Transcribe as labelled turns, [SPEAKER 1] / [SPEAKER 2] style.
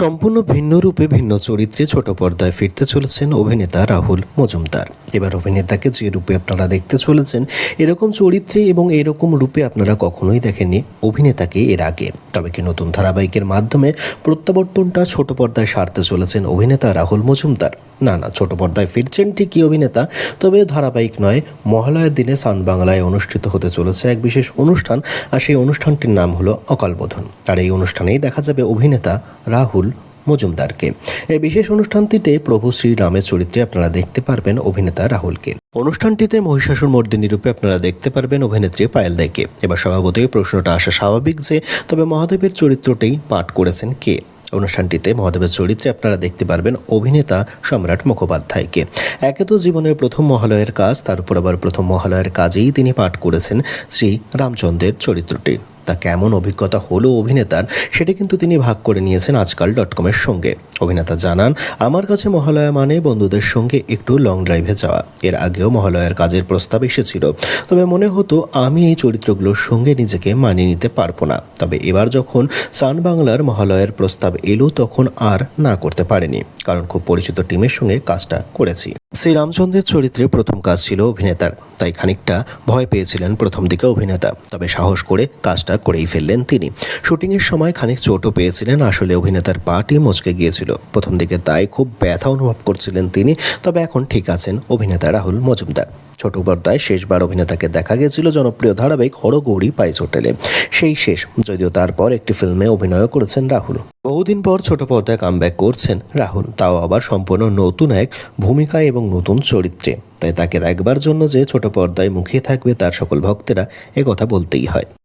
[SPEAKER 1] সম্পূর্ণ ভিন্ন রূপে ভিন্ন চরিত্রে ছোট পর্দায় ফিরতে চলেছেন অভিনেতা রাহুল মজুমদার। এবার অভিনেতাকে যে রূপে আপনারা দেখতে চলেছেন, এরকম চরিত্রে এবং এরকম রূপে আপনারা কখনোই দেখেননি অভিনেতাকে এর আগে। তবে কি নতুন ধারাবাহিকের মাধ্যমে প্রত্যাবর্তনটা ছোট পর্দায় সারতে চলেছেন অভিনেতা রাহুল মজুমদার? না না, ছোট পর্দায় ফিরছেন ঠিকই অভিনেতা, তবে ধারাবাহিক নয়, মহালয়ার দিনে সান বাংলায় অনুষ্ঠিত হতে চলেছে এক বিশেষ অনুষ্ঠান, আর সেই অনুষ্ঠানটির নাম হলো অকালবোধন। আর এই অনুষ্ঠানেই দেখা যাবে অভিনেতা রাহুল মজুমদারকে। এই বিশেষ অনুষ্ঠানটিতে প্রভু শ্রীরামের চরিত্রে আপনারা দেখতে পারবেন অভিনেতা রাহুলকে। অনুষ্ঠানটিতে মহিষাসুর মর্দিনী রূপে আপনারা দেখতে পারবেন অভিনেত্রী পায়েল দাইকে। এবার স্বভাবতই প্রশ্নটা আসা স্বাভাবিক যে, তবে মহাদেবের চরিত্রটাই পাঠ করেছেন কে? অনুষ্ঠানটিতে মহাদেবের চরিত্রে আপনারা দেখতে পারবেন অভিনেতা সম্রাট মুখোপাধ্যায়কে। একে তো জীবনের প্রথম মহালয়ের কাজ, তার উপর আবার প্রথম মহালয়ের কাজেই তিনি পাঠ করেছেন শ্রী রামচন্দ্রের চরিত্রটি। তা কেমন অভিজ্ঞতা হলো অভিনেতার, সেটা কিন্তু তিনি ভাগ করে নিয়েছেন আজকাল ডট কমের সঙ্গে। অভিনেতা জানান, আমার কাছে মহালয়া মানে বন্ধুদের সঙ্গে একটু লং ড্রাইভে যাওয়া। এর আগেও মহালয়ার কাজের প্রস্তাব এসেছিল। তবে মনে হতো আমি এই চরিত্রগুলোর সঙ্গে নিজেকে মানিয়ে নিতে পারব না। তবে এবার যখন সান বাংলার মহালয়ার প্রস্তাব এলো, তখন আর না করতে পারেনি, কারণ খুব পরিচিত টিমের সঙ্গে কাজটা করেছি। শ্রী রামচন্দ্রের চরিত্রে প্রথম কাজ ছিল অভিনেতার, তাই খানিকটা ভয় পেয়েছিলেন প্রথম দিকে অভিনেতা। তবে সাহস করে কাজটা করেই ফেললেন তিনি। শুটিংয়ের সময় খানিক চোটও পেয়েছিলেন। আসলে অভিনেতার পাটি মচকে গিয়েছিল। প্রথম দিকে তাই খুব ব্যথা অনুভব করছিলেন তিনি, তবে এখন ঠিক আছেন অভিনেতা রাহুল মজুমদার। ছোট পর্দায় শেষবার অভিনেতাকে দেখা গেছিল জনপ্রিয় ধারাবাহিক হরগৌরী পাইস হোটেলে। সেই শেষ, যদিও তারপর একটি ফিল্মে অভিনয় করেছেন রাহুল। বহুদিন পর ছোট পর্দায় কামব্যাক করছেন রাহুল, তাও আবার সম্পূর্ণ নতুন এক ভূমিকা এবং নতুন চরিত্রে। তাই তাকে দেখবার জন্য যে ছোট পর্দায় মুখিয়ে থাকবে তার সকল ভক্তেরা একথা বলতেই হয়।